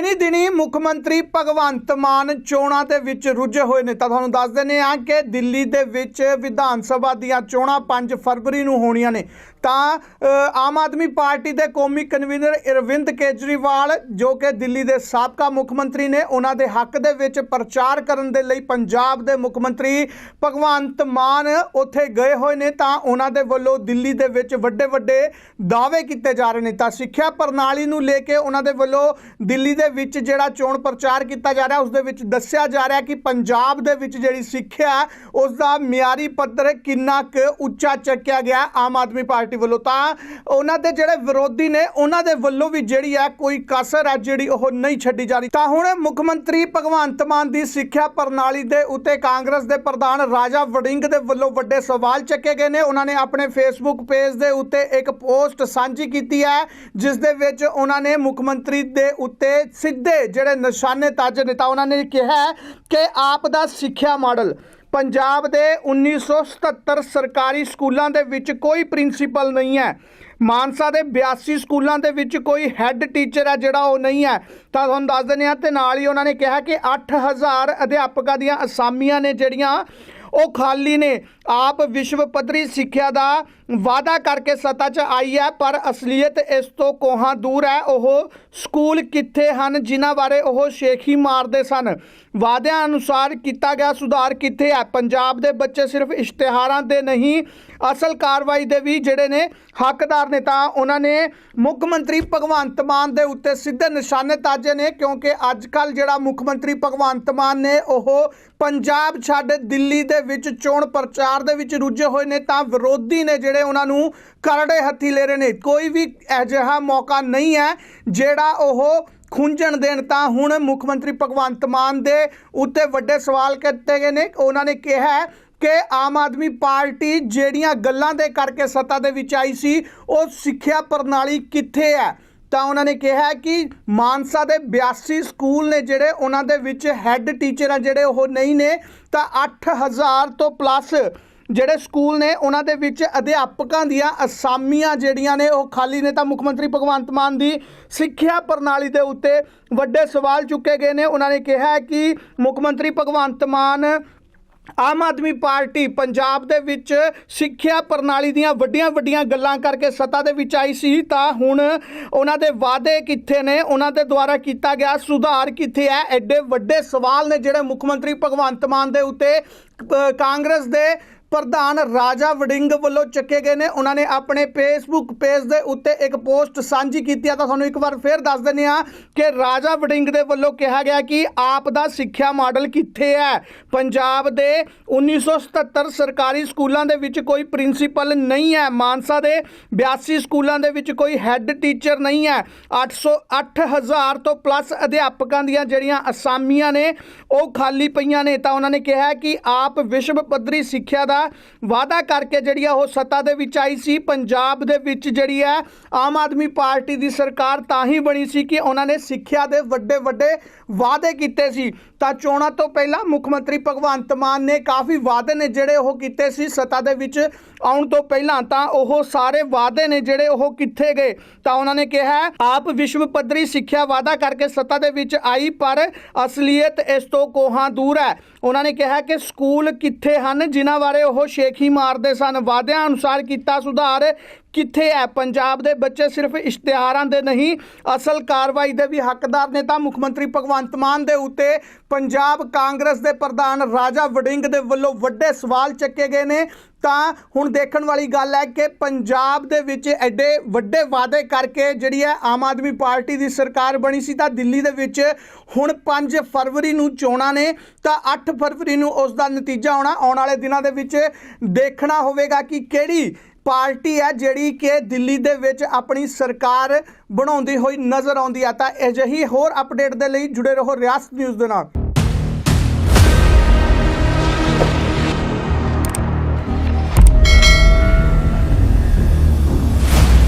ਦਿਨੀ ਦਿਨੀ ਮੁੱਖ ਮੰਤਰੀ ਭਗਵੰਤ ਮਾਨ ਚੋਣਾਂ ਦੇ ਵਿੱਚ ਰੁੱਝੇ ਹੋਏ ਨੇ। ਤਾਂ ਤੁਹਾਨੂੰ ਦੱਸ ਦਿੰਦੇ ਹਾਂ ਕਿ ਦਿੱਲੀ ਦੇ ਵਿੱਚ ਵਿਧਾਨ ਸਭਾ ਦੀਆਂ ਚੋਣਾਂ 5 ਫਰਵਰੀ ਨੂੰ ਹੋਣੀਆਂ ਨੇ। ਤਾਂ ਆਮ ਆਦਮੀ ਪਾਰਟੀ ਦੇ ਕੌਮੀ ਕਨਵੀਨਰ ਅਰਵਿੰਦ ਕੇਜਰੀਵਾਲ, ਜੋ ਕਿ ਦਿੱਲੀ ਦੇ ਸਾਬਕਾ ਮੁੱਖ ਮੰਤਰੀ ਨੇ, ਉਹਨਾਂ ਦੇ ਹੱਕ ਦੇ ਵਿੱਚ ਪ੍ਰਚਾਰ ਕਰਨ ਦੇ ਲਈ ਪੰਜਾਬ ਦੇ ਮੁੱਖ ਮੰਤਰੀ ਭਗਵੰਤ ਮਾਨ ਉੱਥੇ ਗਏ ਹੋਏ ਨੇ। ਤਾਂ ਉਹਨਾਂ ਦੇ ਵੱਲੋਂ ਦਿੱਲੀ ਦੇ ਵਿੱਚ ਵੱਡੇ ਵੱਡੇ ਦਾਅਵੇ ਕੀਤੇ ਜਾ ਰਹੇ ਨੇ। ਤਾਂ ਸਿੱਖਿਆ ਪ੍ਰਣਾਲੀ ਨੂੰ ਲੈ ਕੇ ਉਹਨਾਂ ਦੇ ਵੱਲੋਂ ਦਿੱਲੀ ਦੇ ਵਿੱਚ ਜਿਹੜਾ ਚੋਣ ਪ੍ਰਚਾਰ ਕੀਤਾ ਜਾ ਰਿਹਾ ਉਸ ਦੇ ਵਿੱਚ ਦੱਸਿਆ ਜਾ ਰਿਹਾ ਕਿ ਪੰਜਾਬ ਦੇ ਵਿੱਚ ਜਿਹੜੀ ਸਿੱਖਿਆ ਹੈ, ਉਸ ਦਾ ਮਿਆਰੀ ਪੱਧਰ ਕਿੰਨਾ ਕੁ ਉੱਚਾ ਚੱਕਿਆ ਗਿਆ ਆਮ ਆਦਮੀ ਪਾਰਟੀ ਵੱਲੋਂ। ਤਾਂ ਉਹਨਾਂ ਦੇ ਜਿਹੜੇ ਵਿਰੋਧੀ ਨੇ ਉਹਨਾਂ ਦੇ ਵੱਲੋਂ ਵੀ ਜਿਹੜੀ ਹੈ ਕੋਈ ਕਸਰ ਹੈ ਜਿਹੜੀ ਉਹ ਨਹੀਂ ਛੱਡੀ ਜਾ ਰਹੀ। ਤਾਂ ਹੁਣ ਮੁੱਖ ਮੰਤਰੀ ਭਗਵੰਤ ਮਾਨ ਦੀ ਸਿੱਖਿਆ ਪ੍ਰਣਾਲੀ ਦੇ ਉੱਤੇ ਕਾਂਗਰਸ ਦੇ ਪ੍ਰਧਾਨ ਰਾਜਾ ਵੜਿੰਗ ਦੇ ਵੱਲੋਂ ਵੱਡੇ ਸਵਾਲ ਚੱਕੇ ਗਏ ਨੇ। ਉਹਨਾਂ ਨੇ ਆਪਣੇ ਫੇਸਬੁੱਕ ਪੇਜ ਦੇ ਉੱਤੇ ਇੱਕ ਪੋਸਟ ਸਾਂਝੀ ਕੀਤੀ ਹੈ ਜਿਸ ਦੇ ਵਿੱਚ ਉਹਨਾਂ ਨੇ ਮੁੱਖ ਮੰਤਰੀ ਦੇ ਉੱਤੇ ਸਿੱਧੇ ਜਿਹੜੇ ਨਿਸ਼ਾਨੇ ਤਾਜ ਨੇ ਤਾਂ ਉਹਨਾਂ ਨੇ ਕਿਹਾ ਕਿ ਆਪ ਦਾ ਸਿੱਖਿਆ ਮਾਡਲ ਪੰਜਾਬ ਦੇ 1977 ਸਰਕਾਰੀ ਸਕੂਲਾਂ ਦੇ ਵਿੱਚ ਕੋਈ ਪ੍ਰਿੰਸੀਪਲ ਨਹੀਂ ਹੈ। ਮਾਨਸਾ ਦੇ 82 ਸਕੂਲਾਂ ਦੇ ਵਿੱਚ ਕੋਈ ਹੈੱਡ ਟੀਚਰ ਹੈ ਜਿਹੜਾ ਉਹ ਨਹੀਂ ਹੈ। ਤਾਂ ਤੁਹਾਨੂੰ ਦੱਸ ਦਿੰਦੇ ਹਾਂ ਤੇ ਨਾਲ ਹੀ ਉਹਨਾਂ ਨੇ ਕਿਹਾ ਕਿ 8000 ਅਧਿਆਪਕਾਂ ਦੀਆਂ ਅਸਾਮੀਆਂ ਨੇ ਜਿਹੜੀਆਂ, ਉਹ ਖਾਲੀ ਨੇ। ਆਪ ਵਿਸ਼ਵ ਪੱਧਰੀ ਸਿੱਖਿਆ ਦਾ ਵਾਅਦਾ ਕਰਕੇ ਸੱਤਾ 'ਚ ਆਈ ਹੈ, ਪਰ ਅਸਲੀਅਤ ਇਸ ਤੋਂ ਕੋਹਾਂ ਦੂਰ ਹੈ। ਉਹ ਸਕੂਲ ਕਿੱਥੇ ਹਨ, ਜਿਨ੍ਹਾਂ ਬਾਰੇ ਉਹ ਸ਼ੇਖੀ ਮਾਰਦੇ ਸਨ? ਵਾਅਦਿਆਂ ਅਨੁਸਾਰ ਕੀਤਾ ਗਿਆ ਸੁਧਾਰ ਕਿੱਥੇ ਹੈ? ਪੰਜਾਬ ਦੇ ਬੱਚੇ ਸਿਰਫ ਇਸ਼ਤਿਹਾਰਾਂ ਦੇ ਨਹੀਂ, ਅਸਲ ਕਾਰਵਾਈ ਦੇ ਵੀ ਜਿਹੜੇ ਨੇ ਹੱਕਦਾਰ ਨੇ, ਤਾਂ ਉਹਨਾਂ ਨੇ ਮੁੱਖ ਮੰਤਰੀ ਭਗਵੰਤ ਮਾਨ ਦੇ ਉੱਤੇ ਸਿੱਧੇ ਨਿਸ਼ਾਨੇ ਤਾਜੇ ਨੇ, ਕਿਉਂਕਿ ਅੱਜ ਕੱਲ ਜਿਹੜਾ ਮੁੱਖ ਮੰਤਰੀ ਭਗਵੰਤ ਮਾਨ ਨੇ, ਉਹ ਪੰਜਾਬ ਛੱਡ ਦਿੱਲੀ ਦੇ ਵਿੱਚ ਚੋਣ ਪ੍ਰਚਾਰ ਦੇ ਵਿੱਚ ਰੁੱਝੇ ਹੋਏ ਨੇ, ਤਾਂ ਵਿਰੋਧੀ ਨੇ ਜਿਹੜੇ ਉਹਨਾਂ ਨੂੰ ਕਰੜੇ ਹੱਥੀ ਲੈ ਰਹੇ ਨੇ। ਕੋਈ ਵੀ ਅਜਿਹਾ ਮੌਕਾ ਨਹੀਂ ਹੈ ਜਿਹੜਾ ਉਹ ਖੁੰਝਣ ਦੇਣ। ਤਾਂ ਹੁਣ ਮੁੱਖ ਮੰਤਰੀ ਭਗਵੰਤ ਮਾਨ ਦੇ ਉੱਤੇ ਵੱਡੇ ਸਵਾਲ ਕੀਤੇ ਗਏ ਨੇ। ਉਹਨਾਂ ਨੇ ਕਿਹਾ ਕਿ ਆਮ ਆਦਮੀ ਪਾਰਟੀ ਜਿਹੜੀਆਂ ਗੱਲਾਂ ਦੇ ਕਰਕੇ ਸੱਤਾ ਦੇ ਵਿੱਚ ਆਈ ਸੀ, ਉਹ ਸਿੱਖਿਆ ਪ੍ਰਣਾਲੀ ਕਿੱਥੇ ਹੈ? ਤਾਂ ਉਹਨਾਂ ਨੇ ਕਿਹਾ ਕਿ ਮਾਨਸਾ ਦੇ 82 ਸਕੂਲ ਨੇ ਜਿਹੜੇ ਉਹਨਾਂ ਦੇ ਵਿੱਚ ਹੈੱਡ ਟੀਚਰ ਆ ਜਿਹੜੇ ਉਹ ਨਹੀਂ ਨੇ, ਤਾਂ 8000 ਤੋਂ ਪਲੱਸ ਜਿਹੜੇ ਸਕੂਲ ਨੇ ਉਹਨਾਂ ਦੇ ਵਿੱਚ ਅਧਿਆਪਕਾਂ ਦੀਆਂ ਅਸਾਮੀਆਂ ਜਿਹੜੀਆਂ ਨੇ, ਉਹ ਖਾਲੀ ਨੇ ਤਾਂ ਮੁੱਖ ਮੰਤਰੀ ਭਗਵੰਤ ਮਾਨ ਦੀ ਸਿੱਖਿਆ ਪ੍ਰਣਾਲੀ ਦੇ ਉੱਤੇ ਵੱਡੇ ਸਵਾਲ ਚੁੱਕੇ ਗਏ ਨੇ। ਉਹਨਾਂ ਨੇ ਕਿਹਾ ਕਿ ਮੁੱਖ ਮੰਤਰੀ ਭਗਵੰਤ ਮਾਨ ਆਮ ਆਦਮੀ ਪਾਰਟੀ ਪੰਜਾਬ ਦੇ ਵਿੱਚ ਸਿੱਖਿਆ ਪ੍ਰਣਾਲੀ ਦੀਆਂ ਵੱਡੀਆਂ ਵੱਡੀਆਂ ਗੱਲਾਂ ਕਰਕੇ ਸੱਤਾ ਦੇ ਵਿੱਚ ਆਈ ਸੀ, ਤਾਂ ਹੁਣ ਉਹਨਾਂ ਦੇ ਵਾਅਦੇ ਕਿੱਥੇ ਨੇ, ਉਹਨਾਂ ਦੇ ਦੁਆਰਾ ਕੀਤਾ ਗਿਆ ਸੁਧਾਰ ਕਿੱਥੇ ਹੈ? ਐਡੇ ਵੱਡੇ ਸਵਾਲ ਨੇ ਜਿਹੜੇ ਮੁੱਖ ਮੰਤਰੀ ਭਗਵੰਤ ਮਾਨ ਦੇ ਉੱਤੇ ਕਾਂਗਰਸ ਦੇ ਪ੍ਰਧਾਨ ਰਾਜਾ ਵੜਿੰਗ ਵੱਲੋਂ ਚੱਕੇ ਗਏ ਨੇ। ਉਹਨਾਂ ਨੇ ਆਪਣੇ ਫੇਸਬੁੱਕ ਪੇਜ ਦੇ ਉੱਤੇ ਇੱਕ ਪੋਸਟ ਸਾਂਝੀ ਕੀਤੀ ਆ। ਤਾਂ ਤੁਹਾਨੂੰ ਇੱਕ ਵਾਰ ਫੇਰ ਦੱਸ ਦਿੰਦੇ ਆ ਕਿ ਰਾਜਾ ਵੜਿੰਗ ਦੇ ਵੱਲੋਂ ਕਿਹਾ ਗਿਆ ਕਿ ਆਪ ਦਾ ਸਿੱਖਿਆ ਮਾਡਲ ਕਿੱਥੇ ਹੈ? ਪੰਜਾਬ ਦੇ 1977 ਸਰਕਾਰੀ ਸਕੂਲਾਂ ਦੇ ਵਿੱਚ ਕੋਈ ਪ੍ਰਿੰਸੀਪਲ ਨਹੀਂ ਹੈ। ਮਾਨਸਾ ਦੇ 82 ਸਕੂਲਾਂ ਦੇ ਵਿੱਚ ਕੋਈ ਹੈੱਡ ਟੀਚਰ ਨਹੀਂ ਹੈ। 800 8000 ਤੋਂ ਪਲੱਸ ਅਧਿਆਪਕਾਂ ਦੀਆਂ ਜਿਹੜੀਆਂ ਅਸਾਮੀਆਂ ਨੇ, ਉਹ ਖਾਲੀ ਪਈਆਂ ਨੇ। ਤਾਂ ਉਹਨਾਂ ਨੇ ਕਿਹਾ ਕਿ ਆਪ ਵਿਸ਼ਵ ਪੱਧਰੀ ਸਿੱਖਿਆ ਦਾ ਵਾਅਦਾ ਕਰਕੇ ਜਿਹੜੀ ਆ ਉਹ ਸੱਤਾ ਦੇ ਵਿੱਚ ਆਈ ਸੀ। ਪੰਜਾਬ ਦੇ ਵਿੱਚ ਜਿਹੜੀ ਹੈ ਆਮ ਆਦਮੀ ਪਾਰਟੀ ਦੀ ਸਰਕਾਰ ਤਾਂ ਹੀ ਬਣੀ ਸੀ ਕਿ ਉਹਨਾਂ ਨੇ ਸਿੱਖਿਆ ਦੇ ਵੱਡੇ ਵੱਡੇ ਵਾਅਦੇ ਕੀਤੇ ਸੀ। ਤਾਂ ਚੋਣਾਂ ਤੋਂ ਪਹਿਲਾਂ ਮੁੱਖ ਮੰਤਰੀ ਭਗਵੰਤ ਮਾਨ ਨੇ ਕਾਫੀ ਵਾਅਦੇ ਨੇ ਜਿਹੜੇ ਉਹ ਕੀਤੇ ਸੀ ਸੱਤਾ ਦੇ ਵਿੱਚ। ਆਉਣ ਤੋਂ ਪਹਿਲਾਂ ਤਾਂ ਉਹ ਸਾਰੇ ਵਾਅਦੇ ਨੇ ਜਿਹੜੇ ਉਹ ਕਿੱਥੇ ਗਏ। ਤਾਂ ਉਹਨਾਂ ਨੇ ਕਿਹਾ, ਆਪ ਵਿਸ਼ਵ ਪੱਧਰੀ ਸਿੱਖਿਆ ਵਾਅਦਾ ਕਰਕੇ ਸੱਤਾ ਦੇ ਵਿੱਚ ਆਈ, ਪਰ ਅਸਲੀਅਤ ਇਸ ਤੋਂ ਕੋਹਾਂ ਦੂਰ ਹੈ। ਉਹਨਾਂ ਨੇ ਕਿਹਾ ਕਿ ਸਕੂਲ ਕਿੱਥੇ ਹਨ, ਜਿਨ੍ਹਾਂ ਬਾਰੇ ਉਹ ਸ਼ੇਖੀ ਮਾਰਦੇ ਸਨ। ਵਾਅਦਿਆਂ ਅਨੁਸਾਰ ਕੀਤਾ ਸੁਧਾਰ। ਕਿੱਥੇ ਹੈ? ਪੰਜਾਬ ਦੇ ਬੱਚੇ ਸਿਰਫ ਇਸ਼ਤਿਹਾਰਾਂ ਦੇ ਨਹੀਂ, ਅਸਲ ਕਾਰਵਾਈ ਦੇ ਵੀ ਹੱਕਦਾਰ ਨੇ ਤਾਂ ਮੁੱਖ ਮੰਤਰੀ ਭਗਵੰਤ ਮਾਨ ਦੇ ਉੱਤੇ। ਪੰਜਾਬ ਕਾਂਗਰਸ ਦੇ ਪ੍ਰਧਾਨ ਰਾਜਾ ਵੜਿੰਗ ਦੇ ਵੱਲੋਂ ਵੱਡੇ ਸਵਾਲ ਚੱਕੇ ਗਏ ਨੇ। ਤਾਂ ਹੁਣ ਦੇਖਣ ਵਾਲੀ ਗੱਲ ਹੈ ਕਿ ਪੰਜਾਬ ਦੇ ਵਿੱਚ ਐਡੇ ਵੱਡੇ ਵਾਅਦੇ ਕਰਕੇ ਜਿਹੜੀ ਹੈ ਆਮ ਆਦਮੀ ਪਾਰਟੀ ਦੀ ਸਰਕਾਰ ਬਣੀ ਸੀ ਤਾਂ ਦਿੱਲੀ ਦੇ ਵਿੱਚ ਹੁਣ 5 ਫਰਵਰੀ ਨੂੰ ਚੋਣਾਂ ਨੇ, ਤਾਂ 8 ਫਰਵਰੀ ਨੂੰ ਉਸ ਦਾ ਨਤੀਜਾ ਆਉਣਾ, ਆਉਣ ਵਾਲੇ ਦਿਨਾਂ ਦੇ ਵਿੱਚ ਦੇਖਣਾ ਹੋਵੇਗਾ ਕਿ ਕਿਹੜੀ ਪਾਰਟੀ ਹੈ ਜਿਹੜੀ ਕਿ ਦਿੱਲੀ ਦੇ ਵਿੱਚ ਆਪਣੀ ਸਰਕਾਰ ਬਣਾਉਂਦੀ ਹੋਈ ਨਜ਼ਰ ਆਉਂਦੀ ਆ ਤਾਂ ਅਜਿਹੀ ਹੋਰ ਅਪਡੇਟ ਦੇ ਲਈ ਜੁੜੇ ਰਹੋ ਰਿਆਸਤ ਨਿਊਜ਼ ਦੇ ਨਾਲ।